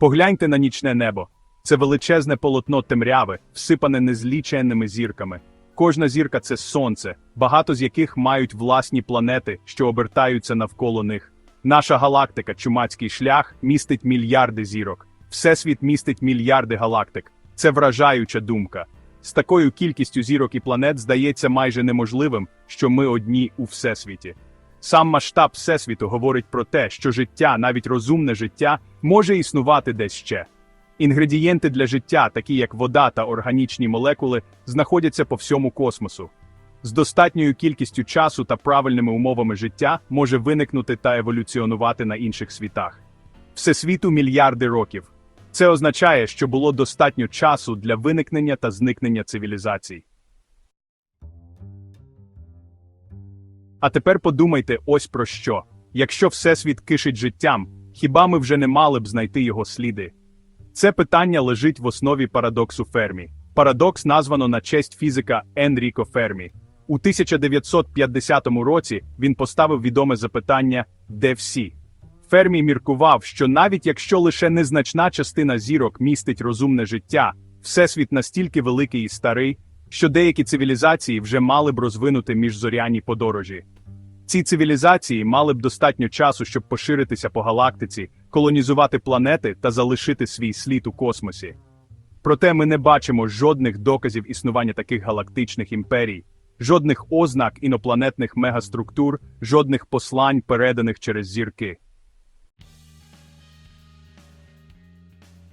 Погляньте на нічне небо. Це величезне полотно темряви, всипане незліченними зірками. Кожна зірка це сонце, багато з яких мають власні планети, що обертаються навколо них. Наша галактика, чумацький шлях, містить мільярди зірок. Всесвіт містить мільярди галактик. Це вражаюча думка. З такою кількістю зірок і планет здається майже неможливим, що ми одні у всесвіті. Сам масштаб всесвіту говорить про те, що життя, навіть розумне життя, може існувати десь ще. Інгредієнти для життя, такі як вода та органічні молекули, знаходяться по всьому космосу. З достатньою кількістю часу та правильними умовами життя може виникнути та еволюціонувати на інших світах. Всесвіту мільярди років. Це означає, що було достатньо часу для виникнення та зникнення цивілізацій. А тепер подумайте ось про що: якщо Всесвіт кишить життям, хіба ми вже не мали б знайти його сліди? Це питання лежить в основі парадоксу Фермі. Парадокс названо на честь фізика Енріко Фермі. У 1950 році він поставив відоме запитання де всі. Фермі міркував, що навіть якщо лише незначна частина зірок містить розумне життя, всесвіт настільки великий і старий, що деякі цивілізації вже мали б розвинути міжзоряні подорожі. Ці цивілізації мали б достатньо часу, щоб поширитися по галактиці, колонізувати планети та залишити свій слід у космосі. Проте ми не бачимо жодних доказів існування таких галактичних імперій, жодних ознак інопланетних мегаструктур, жодних послань, переданих через зірки.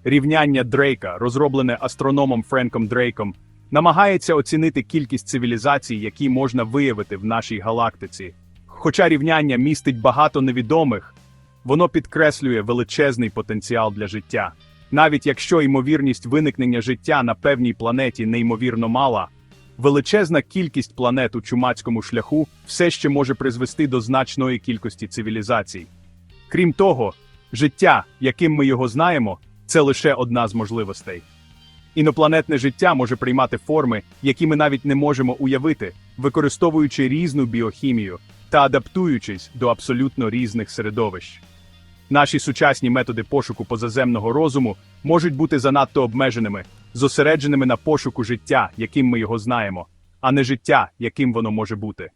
Рівняння Дрейка, розроблене астрономом Френком Дрейком, намагається оцінити кількість цивілізацій, які можна виявити в нашій галактиці. Хоча рівняння містить багато невідомих, воно підкреслює величезний потенціал для життя. Навіть якщо ймовірність виникнення життя на певній планеті неймовірно мала, величезна кількість планет у чумацькому шляху все ще може призвести до значної кількості цивілізацій. Крім того, життя, яким ми його знаємо, це лише одна з можливостей. Інопланетне життя може приймати форми, які ми навіть не можемо уявити, використовуючи різну біохімію та адаптуючись до абсолютно різних середовищ. Наші сучасні методи пошуку позаземного розуму можуть бути занадто обмеженими, зосередженими на пошуку життя, яким ми його знаємо, а не життя, яким воно може бути.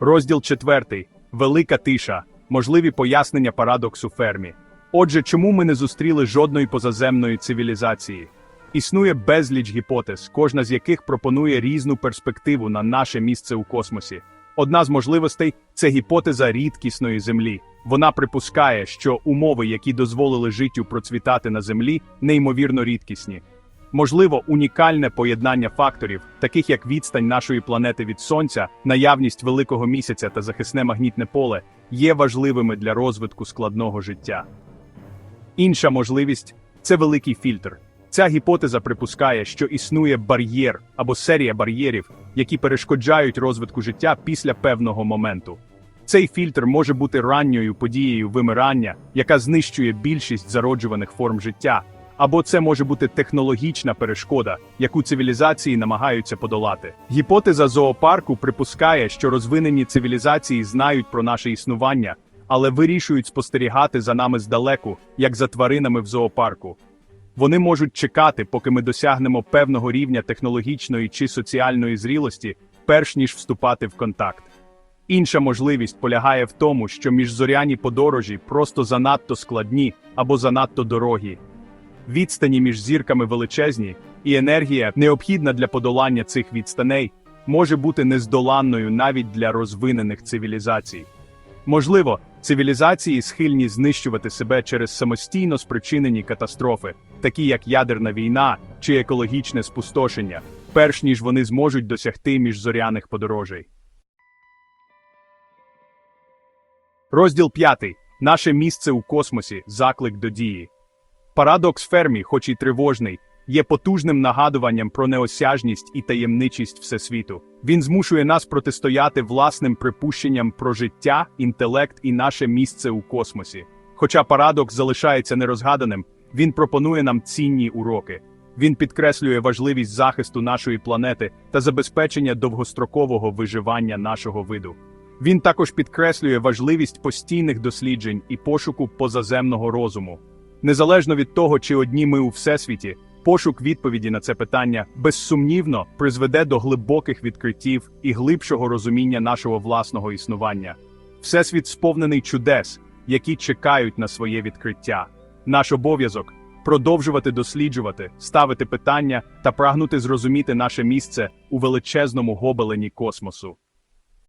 Розділ 4. Велика тиша. Можливі пояснення парадоксу Фермі. Отже, чому ми не зустріли жодної позаземної цивілізації? Існує безліч гіпотез, кожна з яких пропонує різну перспективу на наше місце у космосі. Одна з можливостей це гіпотеза рідкісної землі. Вона припускає, що умови, які дозволили життю процвітати на землі, неймовірно рідкісні. Можливо, унікальне поєднання факторів, таких як відстань нашої планети від Сонця, наявність великого місяця та захисне магнітне поле, є важливими для розвитку складного життя. Інша можливість це великий фільтр. Ця гіпотеза припускає, що існує бар'єр або серія бар'єрів, які перешкоджають розвитку життя після певного моменту. Цей фільтр може бути ранньою подією вимирання, яка знищує більшість зароджуваних форм життя, або це може бути технологічна перешкода, яку цивілізації намагаються подолати. Гіпотеза зоопарку припускає, що розвинені цивілізації знають про наше існування, але вирішують спостерігати за нами здалеку, як за тваринами в зоопарку. Вони можуть чекати, поки ми досягнемо певного рівня технологічної чи соціальної зрілості, перш ніж вступати в контакт. Інша можливість полягає в тому, що міжзоряні подорожі просто занадто складні або занадто дорогі. Відстані між зірками величезні, і енергія, необхідна для подолання цих відстаней, може бути нездоланною навіть для розвинених цивілізацій. Можливо, цивілізації схильні знищувати себе через самостійно спричинені катастрофи, такі як ядерна війна чи екологічне спустошення, перш ніж вони зможуть досягти міжзоряних подорожей. Розділ 5. Наше місце у космосі. Заклик до дії. Парадокс Фермі, хоч і тривожний, є потужним нагадуванням про неосяжність і таємничість Всесвіту. Він змушує нас протистояти власним припущенням про життя, інтелект і наше місце у космосі. Хоча парадокс залишається нерозгаданим, він пропонує нам цінні уроки. Він підкреслює важливість захисту нашої планети та забезпечення довгострокового виживання нашого виду. Він також підкреслює важливість постійних досліджень і пошуку позаземного розуму. Незалежно від того, чи одні ми у всесвіті, пошук відповіді на це питання безсумнівно призведе до глибоких відкриттів і глибшого розуміння нашого власного існування. Всесвіт сповнений чудес, які чекають на своє відкриття. Наш обов'язок продовжувати досліджувати, ставити питання та прагнути зрозуміти наше місце у величезному гобелені космосу.